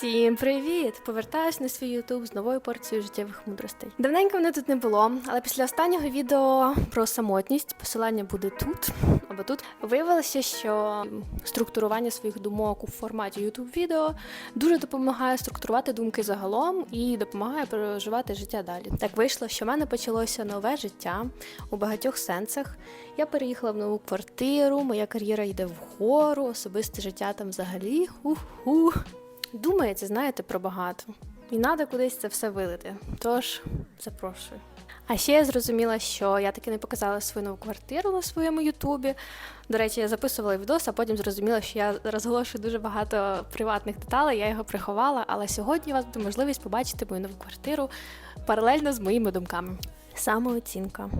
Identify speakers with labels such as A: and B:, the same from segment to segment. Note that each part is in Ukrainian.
A: Всім привіт! Повертаюсь на свій ютуб з новою порцією життєвих мудростей. Давненько мене тут не було, але після останнього відео про самотність посилання буде тут або тут. Виявилося, що структурування своїх думок у форматі ютуб відео дуже допомагає структурувати думки загалом і допомагає проживати життя далі. Так вийшло, що в мене почалося нове життя у багатьох сенсах. Я переїхала в нову квартиру, моя кар'єра йде вгору, особисте життя там взагалі. Уху. Думається, знаєте, про багато. І треба кудись це все вилити. Тож запрошую. А ще я зрозуміла, що я таки не показала свою нову квартиру на своєму Ютубі. До речі, я записувала відос, а потім зрозуміла, що я розголошую дуже багато приватних деталей, я його приховала, але сьогодні у вас буде можливість побачити мою нову квартиру паралельно з моїми думками. Самооцінка.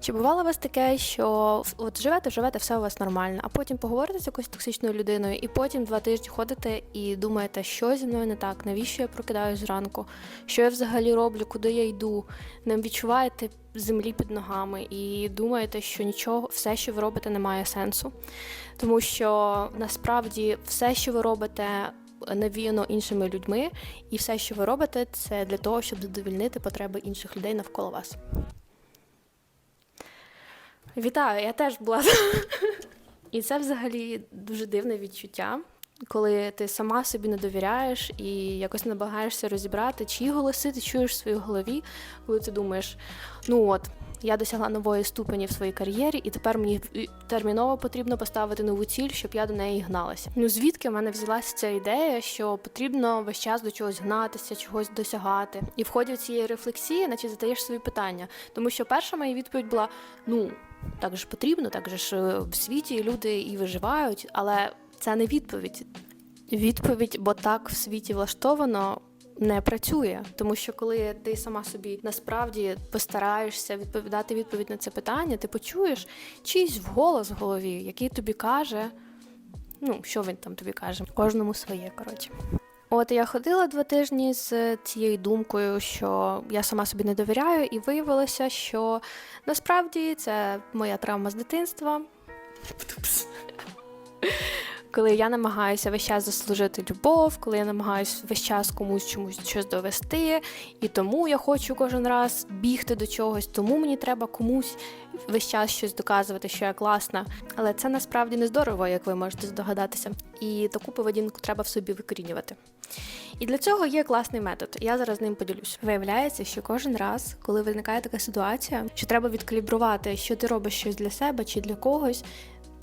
A: Чи бувало у вас таке, що от живете, живете, все у вас нормально, а потім поговорите з якоюсь токсичною людиною, і потім два тижні ходите і думаєте, що зі мною не так, навіщо я прокидаюсь зранку, що я взагалі роблю, куди я йду, не відчуваєте землі під ногами і думаєте, що нічого, все, що ви робите, не має сенсу. Тому що насправді все, що ви робите, навіяно іншими людьми, і все, що ви робите, це для того, щоб задовільнити потреби інших людей навколо вас. Вітаю, я теж була. І це взагалі дуже дивне відчуття, коли ти сама собі не довіряєш і якось намагаєшся розібрати, чиї голоси ти чуєш в своїй голові, коли ти думаєш, ну от. Я досягла нової ступені в своїй кар'єрі, і тепер мені терміново потрібно поставити нову ціль, щоб я до неї гналася. Ну звідки в мене взялася ця ідея, що потрібно весь час до чогось гнатися, чогось досягати. І в ході цієї рефлексії, наче задаєш свої питання. Тому що перша моя відповідь була: ну так же потрібно, так же ж е, в світі люди і виживають, але це не відповідь. Відповідь, бо так в світі влаштовано не працює, тому що коли ти сама собі насправді постараєшся відповідати відповідь на це питання, ти почуєш чийсь вголос в голові, який тобі каже, ну що він там тобі каже, кожному своє коротше. От я ходила два тижні з цією думкою, що я сама собі не довіряю, і виявилося, що насправді це моя травма з дитинства. Коли я намагаюся весь час заслужити любов, коли я намагаюся весь час комусь чомусь щось довести, і тому я хочу кожен раз бігти до чогось, тому мені треба комусь весь час щось доказувати, що я класна. Але це насправді не здорово, як ви можете здогадатися. І таку поведінку треба в собі викорінювати. І для цього є класний метод. Я зараз ним поділюсь. Виявляється, що кожен раз, коли виникає така ситуація, що треба відкалібрувати, що ти робиш щось для себе чи для когось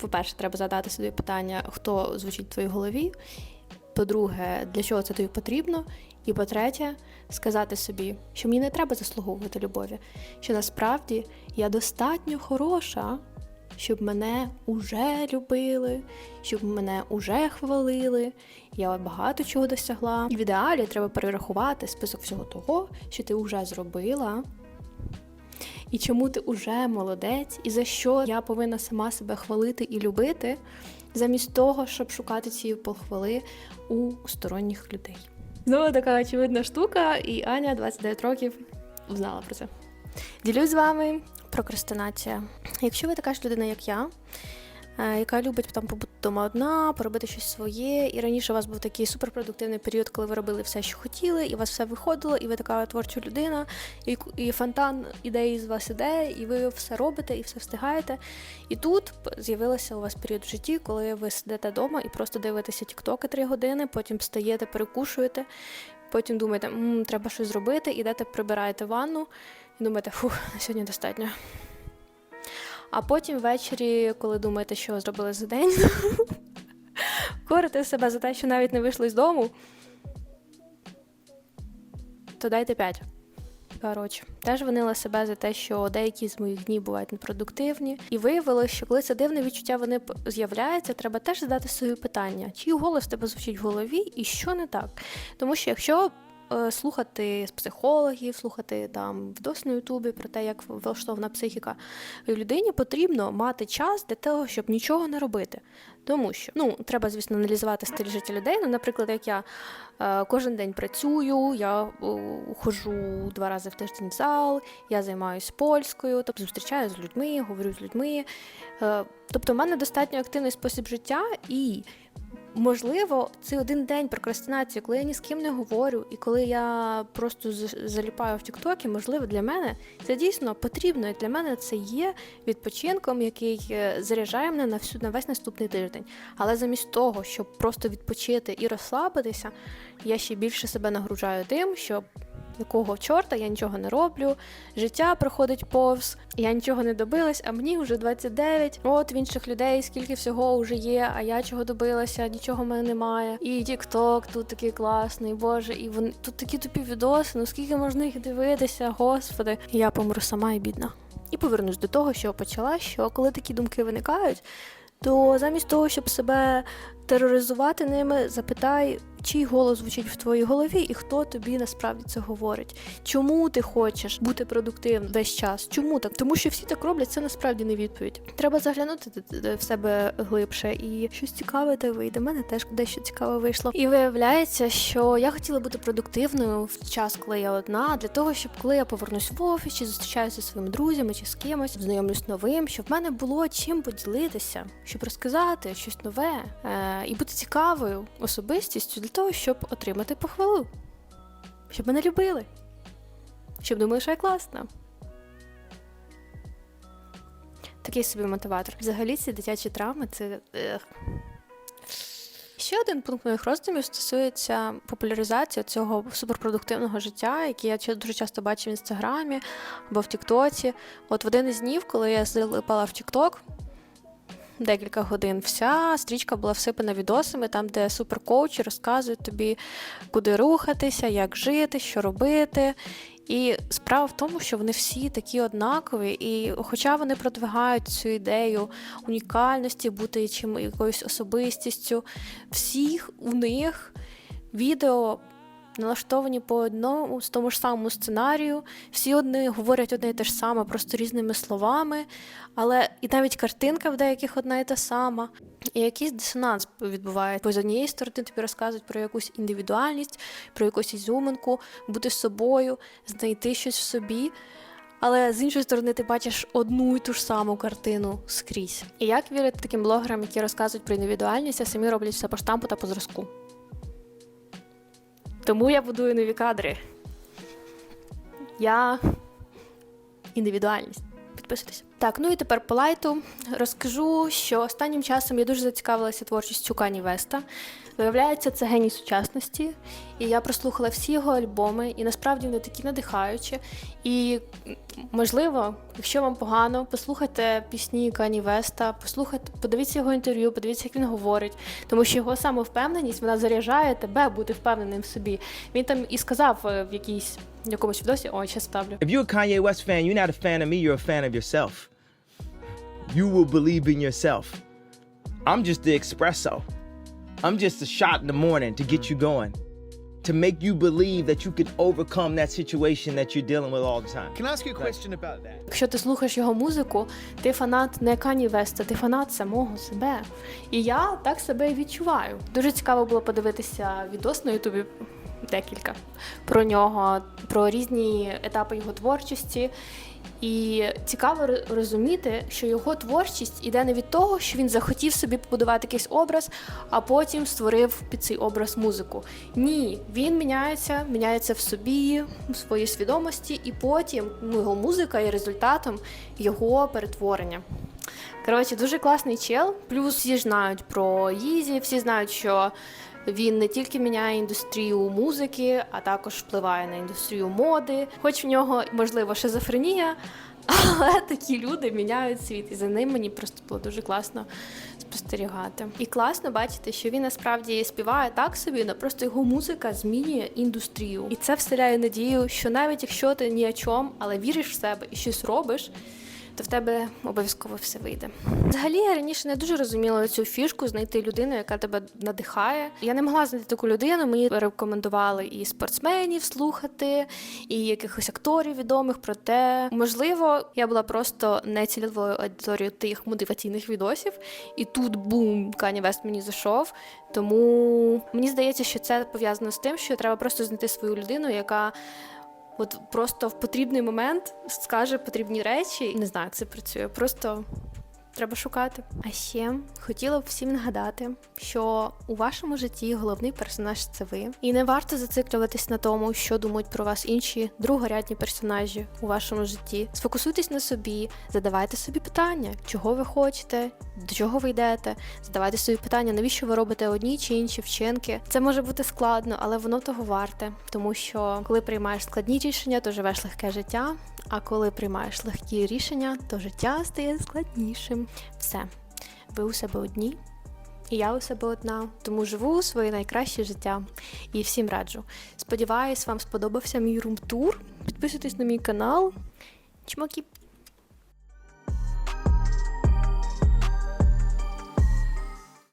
A: по-перше, треба задати собі питання, хто звучить в твоїй голові. По-друге, для чого це тобі потрібно. І по-третє, сказати собі, що мені не треба заслуговувати любові, що насправді я достатньо хороша, щоб мене уже любили, щоб мене уже хвалили. Я багато чого досягла. І в ідеалі треба перерахувати список всього того, що ти вже зробила, і чому ти уже молодець, і за що я повинна сама себе хвалити і любити, замість того, щоб шукати ці похвали у сторонніх людей. Знову така очевидна штука, і Аня 29 років знала про це. Ділюсь з вами прокрастинація. Якщо ви така ж людина, як я, яка любить там побути вдома одна, поробити щось своє. І раніше у вас був такий суперпродуктивний період, коли ви робили все, що хотіли, і у вас все виходило, і ви така творча людина, і і фонтан ідеї з вас іде, і ви все робите, і все встигаєте. І тут з'явився у вас період в житті, коли ви сидите вдома і просто дивитеся тіктоки три години, потім встаєте, перекушуєте. Потім думаєте, треба щось зробити, ідете, прибираєте ванну і думаєте, фух, сьогодні достатньо. А потім ввечері, коли думаєте, що зробили за день, корите себе за те, що навіть не вийшли з дому, то дайте 5. Коротше, теж винила себе за те, що деякі з моїх днів бувають непродуктивні, і виявилося, що коли це дивне відчуття вони з'являються, треба теж задати собі питання, чий голос тебе звучить в голові і що не так. Тому що якщо слухати психологів, слухати там відос на Ютубі про те, як влаштована психіка. Людині потрібно мати час для того, щоб нічого не робити. Тому що ну, треба, звісно, аналізувати стиль життя людей. Ну, Наприклад, як я е, кожен день працюю, я е, ходжу два рази в тиждень в зал, я займаюся польською, тобто зустрічаюся з людьми, говорю з людьми. Е, тобто, в мене достатньо активний спосіб життя і можливо, цей один день прокрастинації, коли я ні з ким не говорю, і коли я просто заліпаю в Тіктокі, можливо, для мене це дійсно потрібно. І для мене це є відпочинком, який е, заряджає мене на всю на весь наступний тиждень. Але замість того, щоб просто відпочити і розслабитися, я ще більше себе нагружаю тим, що якого чорта я нічого не роблю, життя проходить повз, я нічого не добилась, а мені вже 29. От в інших людей скільки всього вже є, а я чого добилася, нічого в мене немає. І Тікток тут такий класний, боже, і вони тут такі тупі відоси, ну скільки можна їх дивитися, господи. Я помру сама і бідна. І повернусь до того, що почала, що коли такі думки виникають, то замість того, щоб себе тероризувати ними, запитай, чий голос звучить в твоїй голові і хто тобі насправді це говорить. Чому ти хочеш бути продуктивним весь час? Чому так? Тому що всі так роблять, це насправді не відповідь. Треба заглянути в себе глибше і щось цікаве де вийде. Мене теж дещо цікаве вийшло. І виявляється, що я хотіла бути продуктивною в час, коли я одна, для того, щоб коли я повернусь в офіс, чи зустрічаюся зі своїми друзями, чи з кимось, знайомлюсь новим, щоб в мене було чим поділитися, щоб розказати щось нове е- і бути цікавою особистістю для того, щоб отримати похвалу, щоб мене любили, щоб думали, що я класна. Такий собі мотиватор. Взагалі ці дитячі травми це. ех. Ще один пункт моїх роздумів стосується популяризації цього суперпродуктивного життя, яке я дуже часто бачу в інстаграмі або в Тіктоці. От в один із днів, коли я залипала в Тікток, декілька годин, вся стрічка була всипана відосами, там, де суперкоучі розказують тобі, куди рухатися, як жити, що робити. І справа в тому, що вони всі такі однакові, і хоча вони продвигають цю ідею унікальності, бути чим якоюсь особистістю, всіх у них відео налаштовані по одному з тому ж самому сценарію, всі одні говорять одне і те ж саме, просто різними словами, але і навіть картинка в деяких одна і та сама. І якийсь дисонанс відбувається. З однієї сторони тобі розказують про якусь індивідуальність, про якусь ізюминку, бути собою, знайти щось в собі. Але з іншої сторони, ти бачиш одну і ту ж саму картину скрізь. І як вірити таким блогерам, які розказують про індивідуальність, а самі роблять все по штампу та по зразку? Тому я будую нові кадри. Я індивідуальність. Підписуйтесь. Так, ну і тепер по лайту розкажу, що останнім часом я дуже зацікавилася творчістю Кані Веста. Виявляється, це геній сучасності, і я прослухала всі його альбоми, і насправді вони такі надихаючі. І можливо, якщо вам погано, послухайте пісні Кані Веста, послухайте, подивіться його інтерв'ю, подивіться, як він говорить, тому що його самовпевненість вона заряджає тебе бути впевненим в собі. Він там і сказав е, в якійсь якомусь відосі, ой, ще ставлю.
B: If you're a Kanye West fan, you're not a fan of me, you're a fan of yourself. You will believe in yourself. I'm just the espresso. I'm just a shot in the morning to get you going, to make you believe that you can overcome that situation that you're dealing with all the time.
C: Can I ask you a question about that?
A: Якщо ти слухаєш його музику, ти фанат не Кані Веста, ти фанат самого себе. І я так себе і відчуваю. Дуже цікаво було подивитися відос на Ютубі. Декілька про нього, про різні етапи його творчості. І цікаво розуміти, що його творчість іде не від того, що він захотів собі побудувати якийсь образ, а потім створив під цей образ музику. Ні, він міняється, міняється в собі, в своїй свідомості, і потім ну, його музика є результатом його перетворення. Коротше, дуже класний чел. Плюс всі знають про Їзі, всі знають, що він не тільки міняє індустрію музики, а також впливає на індустрію моди. Хоч в нього, можливо, шизофренія, але такі люди міняють світ, і за ним мені просто було дуже класно спостерігати. І класно бачити, що він насправді співає так собі, але просто його музика змінює індустрію. І це вселяє надію, що навіть якщо ти ні о чому, але віриш в себе і щось робиш, то в тебе обов'язково все вийде. Взагалі, я раніше не дуже розуміла цю фішку знайти людину, яка тебе надихає. Я не могла знайти таку людину. Мені рекомендували і спортсменів слухати, і якихось акторів відомих. Проте, можливо, я була просто не цільовою аудиторією тих мотиваційних відосів, і тут бум, Кані Вест мені зайшов. Тому мені здається, що це пов'язано з тим, що треба просто знайти свою людину, яка от просто в потрібний момент скаже потрібні речі. Не знаю, як це працює. Просто треба шукати. А ще хотіла б всім нагадати, що у вашому житті головний персонаж це ви, і не варто зациклюватись на тому, що думають про вас інші другорядні персонажі у вашому житті. Сфокусуйтесь на собі, задавайте собі питання, чого ви хочете, до чого ви йдете. Задавайте собі питання, навіщо ви робите одні чи інші вчинки. Це може бути складно, але воно того варте, тому що коли приймаєш складні рішення, то живеш легке життя. А коли приймаєш легкі рішення, то життя стає складнішим. Все, ви у себе одні, і я у себе одна, тому живу своє найкраще життя і всім раджу. Сподіваюсь, вам сподобався мій рум-тур. Підписуйтесь на мій канал. Чмокі!